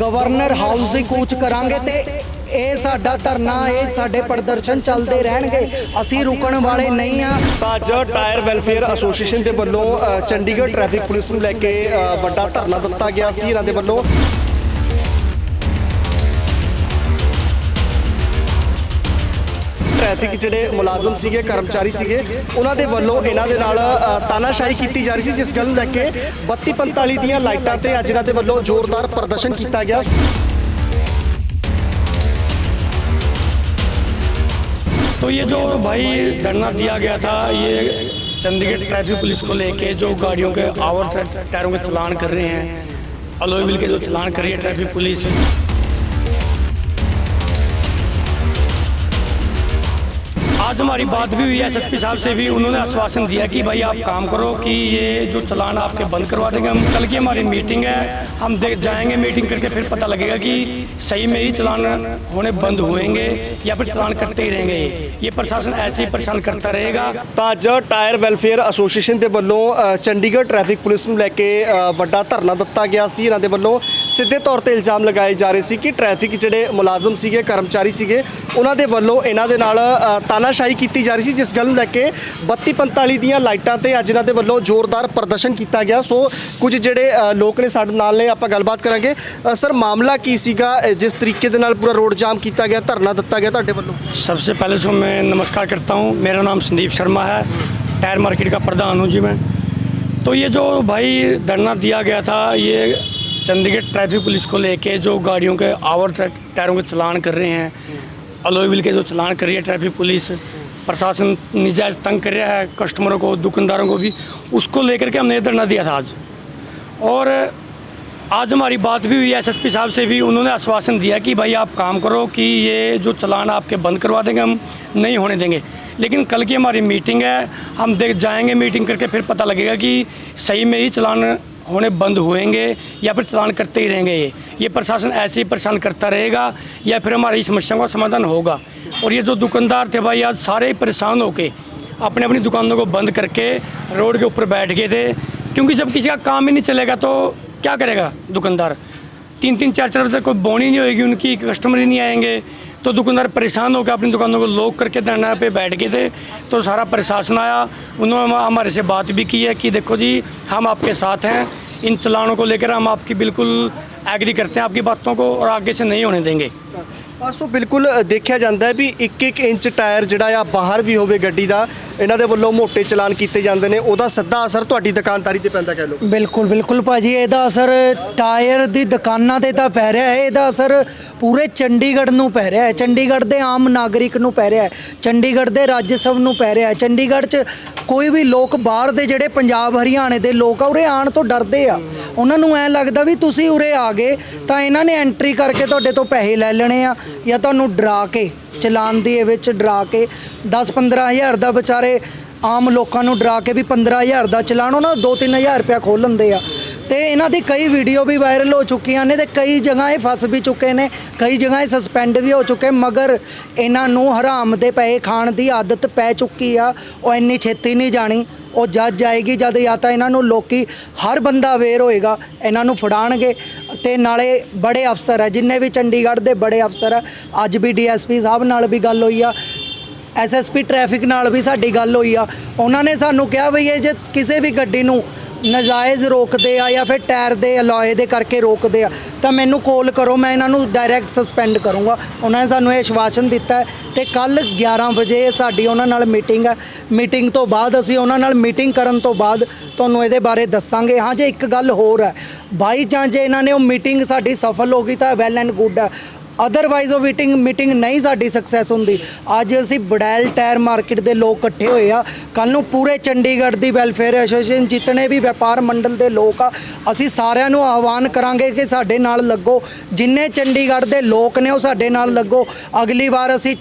Governor house ਦੀ ਕੂਚ ਕਰਾਂਗੇ ਤੇ ਇਹ ਸਾਡਾ ਧਰਨਾ, ਇਹ ਸਾਡੇ ਪ੍ਰਦਰਸ਼ਨ ਚੱਲਦੇ ਰਹਿਣਗੇ। ਅਸੀਂ ਰੁਕਣ ਵਾਲੇ ਨਹੀਂ ਆ। ਤਾਂ ਅੱਜ ਟਾਇਰ ਵੈਲਫੇਅਰ ਐਸੋਸੀਏਸ਼ਨ ਦੇ ਵੱਲੋਂ ਚੰਡੀਗੜ੍ਹ ਟ੍ਰੈਫਿਕ ਪੁਲਿਸ ਨੂੰ ਲੈ ਕੇ ਵੱਡਾ ਧਰਨਾ ਦਿੱਤਾ ਗਿਆ ਸੀ। ਇਹਨਾਂ ਦੇ ਵੱਲੋਂ ਟ੍ਰੈਫਿਕ ਜਿਹੜੇ ਮੁਲਾਜ਼ਮ ਸੀਗੇ ਕਰਮਚਾਰੀ ਸੀਗੇ ਉਹਨਾਂ ਦੇ ਵੱਲੋਂ ਇਹਨਾਂ ਦੇ ਨਾਲ ਅ, ਤਾਨਾਸ਼ਾਹੀ ਕੀਤੀ ਜਾ ਰਹੀ ਸੀ ਜਿਸ ਗੱਲ ਨੂੰ ਲੈ ਕੇ 32 45 ਦੀਆਂ ਲਾਈਟਾਂ ਤੇ ਅੱਜ ਇਹਨਾਂ ਦੇ ਵੱਲੋਂ ਜ਼ੋਰਦਾਰ ਪ੍ਰਦਰਸ਼ਨ ਕੀਤਾ ਗਿਆ तो ये जो भाई धरना दिया गया था ये चंडीगढ़ ट्रैफिक पुलिस को लेके जो गाड़ियों के आवर टायरों के चलान कर रहे हैं अलॉय व्हील के जो चलान कर रही है ट्रैफिक पुलिस आज हमारी बात भी हुई एसएसपी साहब से भी उन्होंने आश्वासन दिया कि भाई आप काम करो कि ये जो चलान आपके बंद करवा देंगे हम कल की हमारी मीटिंग है हम देख जाएंगे मीटिंग करके फिर पता लगेगा कि सही में ही चलान होने बंद होएंगे या फिर चलान करते ही रहेंगे ये ये प्रशासन ऐसे ही परेशान करता रहेगा ਤਾਂ ਅੱਜ ਟਾਇਰ ਵੈਲਫੇਅਰ ਐਸੋਸੀਏਸ਼ਨ ਦੇ ਵੱਲੋਂ ਅ, ਚੰਡੀਗੜ੍ਹ ਟ੍ਰੈਫਿਕ ਪੁਲਿਸ ਨੂੰ ਲੈ ਕੇ ਅ, ਵੱਡਾ ਧਰਨਾ ਦਿੱਤਾ ਗਿਆ ਸੀ ਇਹਨਾਂ ਦੇ ਵੱਲੋਂ ਸਿੱਧੇ ਤੌਰ ਤੇ ਇਲਜ਼ਾਮ ਲਗਾਏ ਜਾ ਰਹੇ ਸੀ ਕਿ ਟ੍ਰੈਫਿਕ ਜਿਹੜੇ ਮੁਲਾਜ਼ਮ ਸੀਗੇ ਕਰਮਚਾਰੀ ਸੀਗੇ ਉਹਨਾਂ ਦੇ ਵੱਲੋਂ ਇਹਨਾਂ ਦੇ ਨਾਲ ਅ, ਤਾਨਾਸ਼ਾਹੀ ਕੀਤੀ ਜਾ ਰਹੀ ਸੀ ਜਿਸ ਗੱਲ ਨੂੰ ਲੈ ਕੇ 32 45 ਦੀਆਂ ਲਾਈਟਾਂ ਤੇ ਅੱਜ ਇਹਨਾਂ ਦੇ ਵੱਲੋਂ ਜ਼ੋਰਦਾਰ ਪ੍ਰਦਰਸ਼ਨ ਕੀਤਾ ਗਿਆ ਸੋ ਕੁਝ ਜਿਹੜੇ ਅ, ਲੋਕ ਨੇ ਸਾਡੇ ਨਾਲ ਨੇ ਆਪਾਂ ਗੱਲਬਾਤ ਕਰਾਂਗੇ ਅ, ਸਰ ਮਾਮਲਾ ਕੀ ਸੀਗਾ ਅ, ਜਿਸ ਤਰੀਕੇ ਦੇ ਨਾਲ ਪੂਰਾ ਰੋਡ ਜਾਮ ਕੀਤਾ ਗਿਆ ਧਰਨਾ ਦਿੱਤਾ ਗਿਆ ਤੁਹਾਡੇ ਵੱਲੋਂ सबसे पहले तो मैं नमस्कार करता हूँ मेरा नाम संदीप शर्मा है टायर मार्केट का प्रधान हूँ जी मैं तो ये जो भाई धरना दिया गया था ये चंडीगढ़ ट्रैफ़िक पुलिस को लेके जो गाड़ियों के आवर टायरों के चलान कर रहे हैं, अलॉय व्हील के जो चलान कर रही है ट्रैफ़िक पुलिस, प्रशासन निजायज तंग कर रहा है, कस्टमरों को, दुकानदारों को भी, उसको लेकर के हमने धरना दिया था आज। और आज हमारी बात भी हुई, एसएसपी साहब से भी, उन्होंने आश्वासन दिया कि भाई आप काम करो कि ये जो चलान आपके बंद करवा देंगे, हम नहीं होने देंगे। लेकिन कल की हमारी मीटिंग है, हम देख जाएँगे मीटिंग करके, फिर पता लगेगा कि सही में ही चलान होने बंद होएँगे या फिर चलान करते ही रहेंगे ये। ये प्रशासन ऐसे ही परेशान करता रहेगा या फिर हमारी समस्याओं का समाधान होगा। और ये जो दुकानदार थे भाई, आज सारे परेशान होके अपने अपनी दुकानों को बंद करके रोड के ऊपर बैठ गए थे। क्योंकि जब किसी का काम ही नहीं चलेगा तो क्या करेगा दुकानदार? तीन तीन चार चार बजे कोई बोनी नहीं होगी उनकी, कस्टमर ही नहीं आएँगे। तो दुकानदार परेशान होकर अपनी दुकानों को लॉक करके धरना पे बैठ गए थे तो सारा प्रशासन आया उन्होंने हम- हमारे से बात भी की है कि देखो जी हम आपके साथ हैं इन चलानों को लेकर हम आपकी बिल्कुल एग्री करते हैं आपकी बातों को और आगे से नहीं होने देंगे ਆ ਸੋ ਬਿਲਕੁਲ ਦੇਖਿਆ ਜਾਂਦਾ ਹੈ ਵੀ 1-1 ਇੰਚ ਟਾਇਰ ਜਿਹੜਾ ਆ ਬਾਹਰ ਵੀ ਹੋਵੇ ਗੱਡੀ ਦਾ, ਇਹਨਾਂ ਦੇ ਵੱਲੋਂ ਮੋٹے ਚਲਾਨ ਕੀਤੇ ਜਾਂਦੇ ਨੇ। ਉਹਦਾ ਸਿੱਧਾ ਅਸਰ ਤੁਹਾਡੀ ਦੁਕਾਨਦਾਰੀ ਤੇ ਪੈਂਦਾ ਕਹਿ ਲਓ। ਬਿਲਕੁਲ ਬਿਲਕੁਲ ਭਾਜੀ, ਇਹਦਾ ਅਸਰ ਟਾਇਰ ਦੀ ਦੁਕਾਨਾਂ ਤੇ ਤਾਂ ਪੈ ਰਿਹਾ ਹੈ। ਇਹਦਾ ਅਸਰ ਪੂਰੇ ਚੰਡੀਗੜ੍ਹ ਨੂੰ ਪੈ ਰਿਹਾ ਹੈ। ਚੰਡੀਗੜ੍ਹ ਦੇ ਆਮ ਨਾਗਰਿਕ ਨੂੰ ਪੈ ਰਿਹਾ ਹੈ। ਚੰਡੀਗੜ੍ਹ ਦੇ ਰਾਜ ਸਭ ਨੂੰ ਪੈ ਰਿਹਾ ਹੈ। ਚੰਡੀਗੜ੍ਹ 'ਚ ਕੋਈ ਵੀ ਲੋਕ ਬਾਹਰ ਦੇ ਜਿਹੜੇ ਪੰਜਾਬ, ਹਰਿਆਣੇ ਦੇ ਲੋਕ ਆ, ਉਰੇ ਆਉਣ ਤੋਂ ਡਰਦੇ ਆ। ਉਹਨਾਂ ਨੂੰ ਐ ਲੱਗਦਾ ਵੀ ਤੁਸੀਂ ਉਰੇ ਆ ਗਏ, ਤਾਂ ਇਹਨਾਂ ਨੇ ਐਂਟਰੀ ਕਰਕੇ ਤੁਹਾਡੇ ਤੋਂ ਪੈਸੇ ਲੈ ਲੈਣੇ ਆ ਜਾਂ ਤੁਹਾਨੂੰ ਡਰਾ ਕੇ, ਚਲਾਨ ਦੀ ਵਿੱਚ ਡਰਾ ਕੇ 10-15 ਹਜ਼ਾਰ ਦਾ ਵਿਚਾਰੇ ਆਮ ਲੋਕਾਂ ਨੂੰ ਡਰਾ ਕੇ ਵੀ 15000 ਦਾ ਚਲਾਨ, ਉਹਨਾਂ 2-3000 ਰੁਪਇਆ ਖੋਲ ਲੈਂਦੇ ਆ। ਤੇ ਇਹਨਾਂ ਦੀ ਕਈ ਵੀਡੀਓ ਵੀ ਵਾਇਰਲ ਹੋ ਚੁੱਕੀਆਂ ਨੇ ਤੇ ਕਈ ਜਗ੍ਹਾ ਇਹ ਫਸ ਵੀ ਚੁੱਕੇ ਨੇ, ਕਈ ਜਗ੍ਹਾ ਇਹ ਸਸਪੈਂਡ ਵੀ ਹੋ ਚੁੱਕੇ, ਮਗਰ ਇਹਨਾਂ ਨੂੰ ਹਰਾਮ ਦੇ ਪੈਸੇ ਖਾਣ ਦੀ ਆਦਤ ਪੈ ਚੁੱਕੀ ਆ, ਉਹ ਇੰਨੀ ਛੇਤੀ ਨਹੀਂ ਜਾਣੀ, ਉਹ ਜੱਜ ਜਾਏਗੀ, ਜਦ ਜਾਂ ਤਾਂ ਇਹਨਾਂ ਨੂੰ ਲੋਕੀ, ਹਰ ਬੰਦਾ ਅਵੇਅਰ ਹੋਏਗਾ, ਇਹਨਾਂ ਨੂੰ ਫੜਾਣਗੇ ਤੇ ਨਾਲੇ ਬੜੇ ਅਫਸਰ ਆ, ਜਿੰਨੇ ਵੀ ਚੰਡੀਗੜ੍ਹ ਦੇ ਬੜੇ ਅਫਸਰ ਆ, ਅੱਜ ਵੀ ਡੀਐਸਪੀ ਸਾਹਿਬ ਨਾਲ ਵੀ ਗੱਲ ਹੋਈ ਆ ਐਸਐਸਪੀ ਟ੍ਰੈਫਿਕ ਨਾਲ ਵੀ ਸਾਡੀ ਗੱਲ ਹੋਈ ਆ, ਉਹਨਾਂ ਨੇ ਸਾਨੂੰ ਕਿਹਾ ਵੀ ਇਹ ਜੇ ਕਿਸੇ ਵੀ ਗੱਡੀ ਨੂੰ ਨਜਾਇਜ਼ ਰੋਕਦੇ ਆ ਜਾਂ ਫਿਰ ਟਾਇਰ ਦੇ, ਅਲੋਏ ਦੇ ਕਰਕੇ ਰੋਕਦੇ ਆ, ਤਾਂ ਮੈਨੂੰ ਕਾਲ ਕਰੋ, ਮੈਂ ਇਹਨਾਂ ਨੂੰ ਡਾਇਰੈਕਟ ਸਸਪੈਂਡ ਕਰੂੰਗਾ। ਉਹਨਾਂ ਨੇ ਸਾਨੂੰ ਇਹ ਆਸ਼ਵਾਸਨ ਦਿੱਤਾ ਹੈ ਤੇ ਕੱਲ 11 ਵਜੇ ਸਾਡੀ ਉਹਨਾਂ ਨਾਲ ਮੀਟਿੰਗ ਹੈ। ਮੀਟਿੰਗ ਤੋਂ ਬਾਅਦ ਅਸੀਂ ਉਹਨਾਂ ਨਾਲ ਮੀਟਿੰਗ ਕਰਨ ਤੋਂ ਬਾਅਦ ਤੁਹਾਨੂੰ ਇਹਦੇ ਬਾਰੇ ਦੱਸਾਂਗੇ। ਹਾਂ, ਜੇ ਇੱਕ ਗੱਲ ਹੋਰ ਹੈ, ਬਾਈ ਚਾਂਸ ਜੇ ਇਹਨਾਂ ਨੇ ਉਹ ਮੀਟਿੰਗ ਸਾਡੀ ਸਫਲ ਹੋ ਗਈ ਤਾਂ ਵੈਲ ਐਂਡ ਗੁੱਡ ਹੈ। ਅਦਰਵਾਈਜ਼ ਉਹ ਮੀਟਿੰਗ ਮੀਟਿੰਗ ਨਹੀਂ ਸਾਡੀ ਸਕਸੈਸ ਹੁੰਦੀ। ਅੱਜ ਅਸੀਂ ਬੜੈਲ ਟਾਇਰ ਮਾਰਕੀਟ ਦੇ ਲੋਕ ਇਕੱਠੇ ਹੋਏ ਆ। ਕੱਲ ਨੂੰ ਪੂਰੇ ਚੰਡੀਗੜ੍ਹ ਦੀ ਵੈਲਫੇਅਰ ਐਸੋਸੀਏਸ਼ਨ ਜਿਤਨੇ ਵੀ ਵਪਾਰ ਮੰਡਲ ਦੇ ਲੋਕ ਆ, ਅਸੀਂ ਸਾਰਿਆਂ ਨੂੰ ਆਹਵਾਨ ਕਰਾਂਗੇ ਕਿ ਸਾਡੇ ਨਾਲ ਲੱਗੋ। ਜਿੰਨੇ ਚੰਡੀਗੜ੍ਹ ਦੇ ਲੋਕ ਨੇ, ਉਹ ਸਾਡੇ ਨਾਲ ਲੱਗੋ। ਅਗਲੀ ਵਾਰ ਅਸੀਂ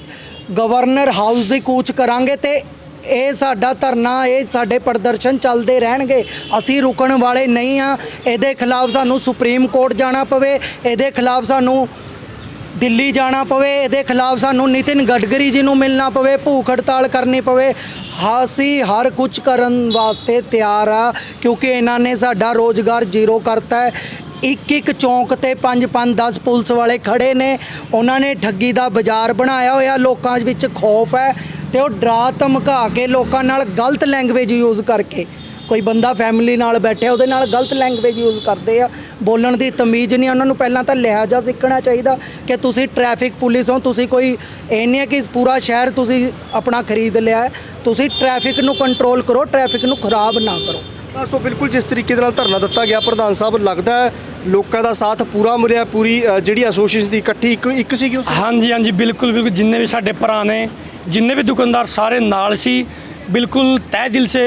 ਗਵਰਨਰ ਹਾਊਸ ਦੀ ਕੂਚ ਕਰਾਂਗੇ ਤੇ ਇਹ ਸਾਡਾ ਧਰਨਾ, ਇਹ ਸਾਡੇ ਪ੍ਰਦਰਸ਼ਨ ਚੱਲਦੇ ਰਹਿਣਗੇ। ਅਸੀਂ ਰੁਕਣ ਵਾਲੇ ਨਹੀਂ ਆ। ਇਹਦੇ ਖਿਲਾਫ ਸਾਨੂੰ ਸੁਪਰੀਮ ਕੋਰਟ ਜਾਣਾ ਪਵੇ। ਇਹਦੇ ਖਿਲਾਫ ਸਾਨੂੰ ਦਿੱਲੀ ਜਾਣਾ ਪਵੇ, ਇਹਦੇ ਖਿਲਾਫ ਸਾਨੂੰ ਨਿਤਿਨ ਗਡਕਰੀ ਜੀ ਨੂੰ ਮਿਲਣਾ ਪਵੇ, ਭੂਖ ਹੜਤਾਲ ਕਰਨੀ ਪਵੇ। ਅਸੀਂ ਹਰ ਕੁਝ ਕਰਨ ਵਾਸਤੇ ਤਿਆਰ ਆ, ਕਿਉਂਕਿ ਇਹਨਾਂ ਨੇ ਸਾਡਾ ਰੋਜ਼ਗਾਰ ਜ਼ੀਰੋ ਕਰਤਾ ਹੈ। ਇੱਕ ਇੱਕ ਚੌਂਕ ਤੇ 5 5 10 ਪੁਲਿਸ ਵਾਲੇ ਖੜੇ ਨੇ। ਉਹਨਾਂ ਨੇ ਠੱਗੀ ਦਾ ਬਾਜ਼ਾਰ ਬਣਾਇਆ ਹੋਇਆ, ਲੋਕਾਂ ਵਿੱਚ ਖੌਫ ਹੈ ਤੇ ਉਹ ਡਰਾ ਧਮਕਾ ਕੇ ਲੋਕਾਂ ਨਾਲ ਗਲਤ ਲੈਂਗੁਏਜ ਯੂਜ਼ ਕਰਕੇ ਕੋਈ ਬੰਦਾ ਫੈਮਿਲੀ ਨਾਲ ਬੈਠਿਆ ਉਹਦੇ ਨਾਲ ਗਲਤ ਲੈਂਗੁਏਜ ਯੂਜ਼ ਕਰਦੇ ਆ ਬੋਲਣ ਦੀ ਤਮੀਜ਼ ਨਹੀਂ ਉਹਨਾਂ ਨੂੰ ਪਹਿਲਾਂ ਤਾਂ ਲਿਹਾਜ਼ਾ ਸਿੱਖਣਾ ਚਾਹੀਦਾ ਕਿ ਤੁਸੀਂ ਟ੍ਰੈਫਿਕ ਪੁਲਿਸ ਹੋ ਤੁਸੀਂ ਕੋਈ ਇਹ ਨਹੀਂ ਹੈ ਕਿ ਪੂਰਾ ਸ਼ਹਿਰ ਤੁਸੀਂ ਆਪਣਾ ਖਰੀਦ ਲਿਆ ਹੈ ਤੁਸੀਂ ਟ੍ਰੈਫਿਕ ਨੂੰ ਕੰਟਰੋਲ ਕਰੋ ਟ੍ਰੈਫਿਕ ਨੂੰ ਖਰਾਬ ਨਾ ਕਰੋ। ਅ, ਸੋ ਬਿਲਕੁਲ ਜਿਸ ਤਰੀਕੇ ਦੇ ਨਾਲ ਧਰਨਾ ਦਿੱਤਾ ਗਿਆ ਪ੍ਰਧਾਨ ਸਾਹਿਬ ਲੱਗਦਾ ਹੈ ਲੋਕਾਂ ਦਾ ਸਾਥ ਪੂਰਾ ਮਿਲਿਆ ਪੂਰੀ ਜਿਹੜੀ ਐਸੋਸੀਏਸ਼ਨ ਦੀ ਇਕੱਠੀ ਇੱਕ ਇੱਕ ਸੀਗੀ ਉਸ ਹਾਂਜੀ ਹਾਂਜੀ ਬਿਲਕੁਲ ਬਿਲਕੁਲ ਜਿੰਨੇ ਵੀ ਸਾਡੇ ਭਰਾ ਨੇ ਜਿੰਨੇ ਵੀ ਦੁਕਾਨਦਾਰ ਸਾਰੇ ਨਾਲ ਸੀ ਬਿਲਕੁਲ ਤਹਿ ਦਿਲ ਸੇ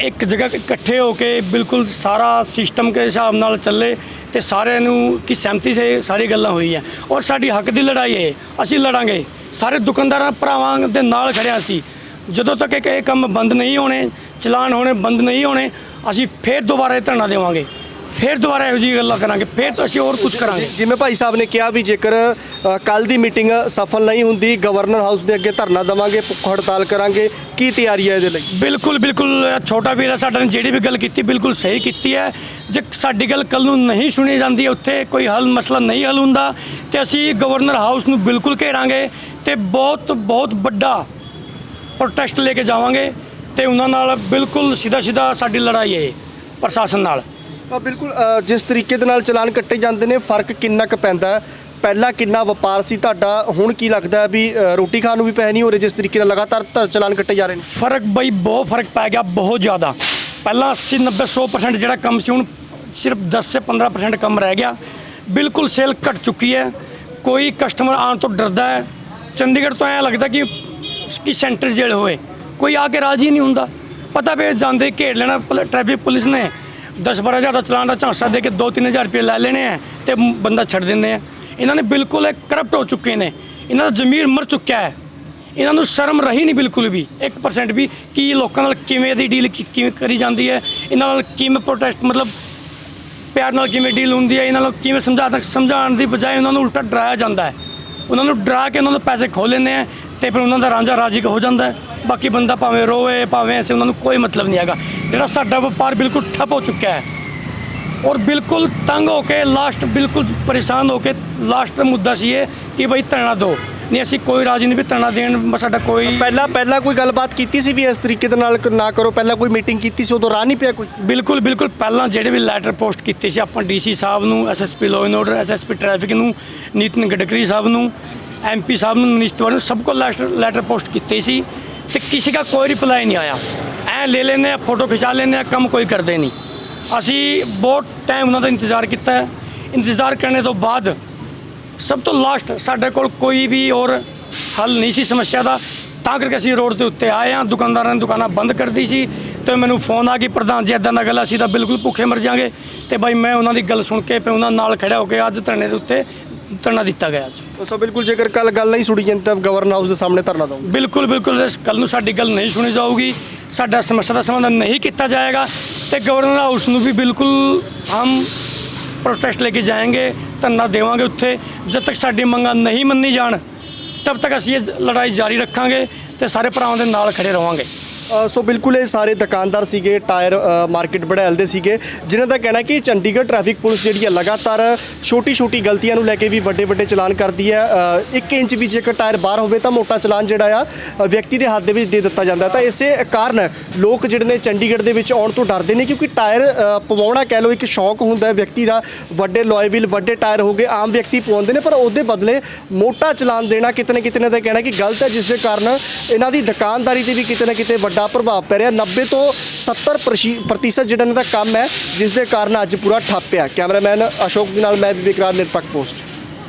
ਇੱਕ ਜਗ੍ਹਾ ਇਕੱਠੇ ਹੋ ਕੇ ਬਿਲਕੁਲ ਸਾਰਾ ਸਿਸਟਮ ਕੇ ਹਿਸਾਬ ਨਾਲ ਚੱਲੇ ਤੇ ਸਾਰਿਆਂ ਨੂੰ ਕੀ ਸਹਿਮਤੀ ਸੇ ਸਾਰੀ ਗੱਲਾਂ ਹੋਈ ਹੈ ਔਰ ਸਾਡੀ ਹੱਕ ਦੀ ਲੜਾਈ ਹੈ, ਅਸੀਂ ਲੜਾਂਗੇ। ਸਾਰੇ ਦੁਕਾਨਦਾਰਾਂ ਭਰਾਵਾਂ ਦੇ ਨਾਲ ਖੜਿਆ ਸੀ। ਜਦੋਂ ਤੱਕ ਇਹ ਇਹ ਕੰਮ ਬੰਦ ਨਹੀਂ ਹੋਣੇ, ਚਲਾਨ ਹੋਣੇ ਬੰਦ ਨਹੀਂ ਹੋਣੇ, ਅਸੀਂ ਫੇਰ ਦੁਬਾਰਾ ਇਹ ਧਰਨਾ ਦੇਵਾਂਗੇ। ਫੇਰ ਦੁਬਾਰਾ ਇਹੋ ਜਿਹੀ ਗੱਲਾਂ ਕਰਾਂਗੇ ਫੇਰ ਤੋਂ ਅਸੀਂ ਹੋਰ ਕੁਝ ਕਰਾਂਗੇ। ਜਿਵੇਂ ਭਾਈ ਸਾਹਿਬ ਨੇ ਕਿਹਾ ਵੀ ਜੇਕਰ ਕੱਲ ਦੀ ਮੀਟਿੰਗ ਸਫਲ ਨਹੀਂ ਹੁੰਦੀ ਗਵਰਨਰ ਹਾਊਸ ਦੇ ਅੱਗੇ ਧਰਨਾ ਦੇਵਾਂਗੇ ਭੁੱਖ ਹੜਤਾਲ ਕਰਾਂਗੇ ਕੀ ਤਿਆਰੀ ਹੈ ਇਹਦੇ ਲਈ? ਬਿਲਕੁਲ ਬਿਲਕੁਲ ਛੋਟਾ ਵੀਰ ਹੈ ਸਾਡਾ ਨੇ ਜਿਹੜੀ ਵੀ ਗੱਲ ਕੀਤੀ ਬਿਲਕੁਲ ਸਹੀ ਕੀਤੀ ਹੈ। ਜੇ ਸਾਡੀ ਗੱਲ ਕੱਲ ਨੂੰ ਨਹੀਂ ਸੁਣੀ ਜਾਂਦੀ ਉੱਥੇ ਕੋਈ ਹੱਲ ਮਸਲਾ ਨਹੀਂ ਹੱਲ ਹੁੰਦਾ ਤੇ ਅਸੀਂ ਗਵਰਨਰ ਹਾਊਸ ਨੂੰ ਬਿਲਕੁਲ ਘੇਰਾਂਗੇ ਤੇ ਬਹੁਤ ਬਹੁਤ ਵੱਡਾ ਪ੍ਰੋਟੈਸਟ ਲੈ ਕੇ ਜਾਵਾਂਗੇ ਤੇ ਉਹਨਾਂ ਨਾਲ ਬਿਲਕੁਲ ਸਿੱਧਾ ਸਿੱਧਾ ਸਾਡੀ ਲੜਾਈ ਹੈ ਪ੍ਰਸ਼ਾਸਨ ਨਾਲ। ਅ, ਬਿਲਕੁਲ ਅ, ਜਿਸ ਤਰੀਕੇ ਦੇ ਨਾਲ ਚਲਾਨ ਕੱਟੇ ਜਾਂਦੇ ਨੇ ਫ਼ਰਕ ਕਿੰਨਾ ਕੁ ਪੈਂਦਾ ਹੈ? ਪਹਿਲਾਂ ਕਿੰਨਾ ਵਪਾਰ ਸੀ ਤੁਹਾਡਾ? ਹੁਣ ਕੀ ਲੱਗਦਾ ਹੈ ਵੀ ਅ, ਰੋਟੀ ਖਾਣ ਨੂੰ ਵੀ ਪੈ ਨਹੀਂ ਹੋ ਰਹੇ ਜਿਸ ਤਰੀਕੇ ਨਾਲ ਲਗਾਤਾਰ ਧ ਚਲਾਨ ਕੱਟੇ ਜਾ ਰਹੇ ਨੇ? ਫ਼ਰਕ ਬਈ ਬਹੁਤ ਫ਼ਰਕ ਪੈ ਗਿਆ ਬਹੁਤ ਜ਼ਿਆਦਾ। ਪਹਿਲਾਂ 80 90 100% ਜਿਹੜਾ ਕੰਮ ਸੀ ਹੁਣ ਸਿਰਫ 10 ਸੇ 15% ਕੰਮ ਰਹਿ ਗਿਆ। ਬਿਲਕੁਲ ਸੇਲ ਘਟ ਚੁੱਕੀ ਹੈ। ਕੋਈ ਕਸਟਮਰ ਆਉਣ ਤੋਂ ਡਰਦਾ ਹੈ। ਚੰਡੀਗੜ੍ਹ ਤੋਂ ਐਂ ਲੱਗਦਾ ਕਿ ਕਿ ਸੈਂਟਰ ਜੇਲ੍ਹ ਹੋਵੇ ਕੋਈ ਆ ਕੇ ਰਾਜੀ ਨਹੀਂ ਹੁੰਦਾ। ਪਤਾ ਵੀ ਜਾਂਦੇ ਘੇਰ ਲੈਣਾ ਟ੍ਰੈਫਿਕ ਪੁਲਿਸ ਨੇ। 10 12 ਹਜ਼ਾਰ ਦਾ ਚਲਾਨ ਦਾ ਝਾਂਸਾ ਦੇ ਕੇ 2 3000 ਰੁਪਏ ਲੈ ਲੈਣੇ ਆ ਤੇ ਬੰਦਾ ਛੱਡ ਦਿੰਦੇ ਆ। ਇਹਨਾਂ ਨੇ ਬਿਲਕੁਲ ਕਰਪਟ ਹੋ ਚੁੱਕੇ ਨੇ। ਇਹਨਾਂ ਦਾ ਜ਼ਮੀਰ ਮਰ ਚੁੱਕਿਆ ਹੈ। ਇਹਨਾਂ ਨੂੰ ਸ਼ਰਮ ਰਹੀ ਨਹੀਂ ਬਿਲਕੁਲ ਵੀ। 1% ਵੀ ਕਿ ਇਹ ਲੋਕਾਂ ਨਾਲ ਕਿਵੇਂ ਦੀ ਡੀਲ ਕਿਵੇਂ ਕਰੀ ਜਾਂਦੀ ਹੈ। ਇਹਨਾਂ ਨਾਲ ਕਿਵੇਂ ਪ੍ਰੋਟੈਸਟ ਮਤਲਬ ਪਿਆਰ ਨਾਲ ਕਿਵੇਂ ਡੀਲ ਹੁੰਦੀ ਹੈ। ਇਹਨਾਂ ਨੂੰ ਕਿਵੇਂ ਸਮਝਾ ਸਮਝਾਉਣ ਦੀ ਬਜਾਏ ਉਹਨਾਂ ਨੂੰ ਉਲਟਾ ਡਰਾਇਆ ਜਾਂਦਾ ਹੈ। ਉਹਨਾਂ ਨੂੰ ਡਰਾ ਕੇ ਉਹਨਾਂ ਦੇ ਪੈਸੇ ਖੋਹ ਲੈਂਦੇ ਆ ਤੇ ਫਿਰ ਉਹਨਾਂ ਦਾ ਰਾਂਝਾ ਰਾਜੀ ਹੋ ਜਾਂਦਾ ਹੈ। ਬਾਕੀ ਬੰਦਾ ਭਾਵੇਂ ਰੋਵੇ ਭਾਵੇਂ ਐਸੇ ਉਹਨਾਂ ਨੂੰ ਕੋਈ ਮਤਲਬ ਨਹੀਂ ਹੈਗਾ। ਜਿਹੜਾ ਸਾਡਾ ਵਪਾਰ ਬਿਲਕੁਲ ਠੱਪ ਹੋ ਚੁੱਕਿਆ ਹੈ ਔਰ ਬਿਲਕੁਲ ਤੰਗ ਹੋ ਕੇ ਲਾਸਟ ਬਿਲਕੁਲ ਪਰੇਸ਼ਾਨ ਹੋ ਕੇ ਲਾਸਟ ਦਾ ਮੁੱਦਾ ਸੀ ਇਹ ਕਿ ਬਈ ਧਰਨਾ ਦਿਓ। ਨਹੀਂ ਅਸੀਂ ਕੋਈ ਰਾਜੀ ਨਹੀਂ ਵੀ ਧਰਨਾ ਦੇਣ ਸਾਡਾ ਕੋਈ ਪਹਿਲਾਂ ਪਹਿਲਾਂ ਕੋਈ ਗੱਲਬਾਤ ਕੀਤੀ ਸੀ ਵੀ ਇਸ ਤਰੀਕੇ ਦੇ ਨਾਲ ਨਾ ਕਰੋ? ਪਹਿਲਾਂ ਕੋਈ ਮੀਟਿੰਗ ਕੀਤੀ ਸੀ? ਉਦੋਂ ਰਾਹ ਨਹੀਂ ਪਿਆ ਕੋਈ? ਬਿਲਕੁਲ ਬਿਲਕੁਲ ਪਹਿਲਾਂ ਜਿਹੜੇ ਵੀ ਲੈਟਰ ਪੋਸਟ ਕੀਤੇ ਸੀ ਆਪਾਂ ਡੀਸੀ ਸਾਹਿਬ ਨੂੰ SSP law and order SSP traffic ਨੂੰ ਨੀਤਨ ਗਡਕਰੀ ਸਾਹਿਬ ਨੂੰ ਐਮਪੀ ਸਾਹਿਬ ਨੂੰ ਮਨਿਸਟਰ ਨੂੰ ਸਭ ਕੋ ਲੈਟਰ ਪੋਸਟ ਕੀਤੇ ਸੀ। ਤੇ ਕਿਸੇ ਦਾ ਕੋਈ ਰਿਪਲਾਈ ਨਹੀਂ ਆਇਆ। ਐ ਲੈ ਲੈਂਦੇ ਆ ਫੋਟੋ ਖਿਚਾ ਲੈਂਦੇ ਆ, ਕੰਮ ਕੋਈ ਕਰਦੇ ਨਹੀਂ। ਅਸੀਂ ਬਹੁਤ ਟਾਈਮ ਉਹਨਾਂ ਦਾ ਇੰਤਜ਼ਾਰ ਕੀਤਾ ਹੈ। ਇੰਤਜ਼ਾਰ ਕਰਨ ਤੋਂ ਬਾਅਦ ਸਭ ਤੋਂ ਲਾਸਟ ਸਾਡੇ ਕੋਲ ਕੋਈ ਵੀ ਹੋਰ ਹੱਲ ਨਹੀਂ ਸੀ ਸਮੱਸਿਆ ਦਾ। ਤਾਂ ਕਰਕੇ ਅਸੀਂ ਰੋਡ ਦੇ ਉੱਤੇ ਆਏ ਹਾਂ। ਦੁਕਾਨਦਾਰਾਂ ਨੇ ਦੁਕਾਨਾਂ ਬੰਦ ਕਰਦੀ ਸੀ ਤੇ ਮੈਨੂੰ ਫੋਨ ਆ ਗਈ, ਪ੍ਰਧਾਨ ਜੀ ਇਦਾਂ ਦਾ ਗੱਲ ਅਸੀਂ ਤਾਂ ਬਿਲਕੁਲ ਭੁੱਖੇ ਮਰ ਜਾਾਂਗੇ। ਤੇ ਬਾਈ, ਮੈਂ ਉਹਨਾਂ ਦੀ ਗੱਲ ਸੁਣ ਕੇ ਫਿਰ ਉਹਨਾਂ ਨਾਲ ਖੜਿਆ ਹੋ ਕੇ ਅੱਜ ਧਰਨੇ ਦੇ ਉੱਤੇ ਧਰਨਾ ਦਿੱਤਾ ਗਿਆ ਅੱਜ। ਸੋ ਬਿਲਕੁਲ ਜੇਕਰ ਕੱਲ ਗੱਲ ਨਹੀਂ ਸੁਣੀ ਜਾਂਦੀ ਤਾਂ ਗਵਰਨਰ ਹਾਊਸ ਦੇ ਸਾਹਮਣੇ ਧਰਨਾ ਦਊਂਗੇ। ਬਿਲਕੁਲ ਬਿਲਕੁਲ ਕੱਲ ਨੂੰ ਸਾਡੀ ਗੱਲ ਨਹੀਂ ਸੁਣੀ ਜਾਊਗੀ। ਸਾਡਾ ਸਮੱਸਿਆ ਦਾ ਸਮਾਧਾਨ ਨਹੀਂ ਕੀਤਾ ਜਾਏਗਾ ਤੇ ਗਵਰਨਰ ਹਾਊਸ ਨੂੰ ਵੀ ਬਿਲਕੁਲ ਹਮ ਪ੍ਰੋਟੈਸਟ ਲੈ ਕੇ ਜਾएंगे ਧਰਨਾ ਦੇਵਾਂਗੇ ਉੱਥੇ। ਜਦ ਤੱਕ ਸਾਡੀ ਮੰਗਾਂ ਨਹੀਂ ਮੰਨੀ ਜਾਣ ਤਬ ਤੱਕ ਅਸੀਂ ਇਹ ਲੜਾਈ ਜਾਰੀ ਰੱਖਾਂਗੇ ਤੇ ਸਾਰੇ ਭਰਾਵਾਂ ਦੇ ਨਾਲ ਖੜੇ ਰਵਾਂਗੇ। ਸੋ ਬਿਲਕੁਲ ਇਹ ਸਾਰੇ ਦੁਕਾਨਦਾਰ ਸੀਗੇ, ਟਾਇਰ ਮਾਰਕੀਟ ਬੜੈਲ ਦੇ ਸੀਗੇ, ਜਿਨ੍ਹਾਂ ਦਾ ਕਹਿਣਾ ਕਿ ਚੰਡੀਗੜ੍ਹ ਟ੍ਰੈਫਿਕ ਪੁਲਿਸ ਜਿਹੜੀ ਹੈ ਲਗਾਤਾਰ ਛੋਟੀ ਛੋਟੀ ਗਲਤੀਆਂ ਨੂੰ ਲੈ ਕੇ ਵੀ ਵੱਡੇ ਵੱਡੇ ਚਲਾਨ ਕਰਦੀ ਹੈ। 1 ਇੰਚ ਵੀ ਜੇਕਰ ਟਾਇਰ ਬਾਹਰ ਹੋਵੇ ਤਾਂ ਮੋਟਾ ਚਲਾਨ ਜਿਹੜਾ ਆ ਵਿਅਕਤੀ ਦੇ ਹੱਥ ਦੇ ਵਿੱਚ ਦੇ ਦਿੱਤਾ ਜਾਂਦਾ। ਤਾਂ ਇਸੇ ਕਾਰਨ ਲੋਕ ਜਿਹੜੇ ਨੇ ਚੰਡੀਗੜ੍ਹ ਦੇ ਵਿੱਚ ਆਉਣ ਤੋਂ ਡਰਦੇ ਨੇ ਕਿਉਂਕਿ ਟਾਇਰ ਪਵਾਉਣਾ ਕਹਿ ਲਓ ਇੱਕ ਸ਼ੌਕ ਹੁੰਦਾ ਹੈ ਵਿਅਕਤੀ ਦਾ। ਵੱਡੇ ਲੋਇਵਿਲ ਵੱਡੇ ਟਾਇਰ ਹੋ ਗਏ, ਆਮ ਵਿਅਕਤੀ ਪਵਾਉਂਦੇ ਨੇ, ਪਰ ਉਹਦੇ ਬਦਲੇ ਮੋਟਾ ਚਲਾਨ ਦੇਣਾ ਕਿਤੇ ਨਾ ਕਿਤੇ ਇਹਨਾਂ ਦਾ ਕਹਿਣਾ ਕਿ ਗਲਤ ਹੈ, ਜਿਸ ਦੇ ਕਾਰਨ ਇਹਨਾਂ ਦੀ ਦੁਕਾਨਦਾਰੀ ਤੇ ਵੀ ਕਿਤੇ ਨਾ ਕਿਤੇ ਵੱਡਾ ਪ੍ਰਭਾਵ ਪੈ ਰਿਹਾ। 90 ਤੋਂ 70 ਪ੍ਰਸ਼ੀ- ਪ੍ਰਤੀਸ਼ਤ ਜਿਹੜਾ ਇਹਨਾਂ ਦਾ ਕੰਮ ਹੈ, ਜਿਸ ਦੇ ਕਾਰਨ ਅੱਜ ਪੂਰਾ ਠੱਪ ਪਿਆ। ਕੈਮਰਾਮੈਨ ਅਸ਼ੋਕ ਦੇ ਨਾਲ ਮੈਂ ਵਿਵੇਕ ਰਾਜ, ਨਿਰਪੱਖ ਪੋਸਟ।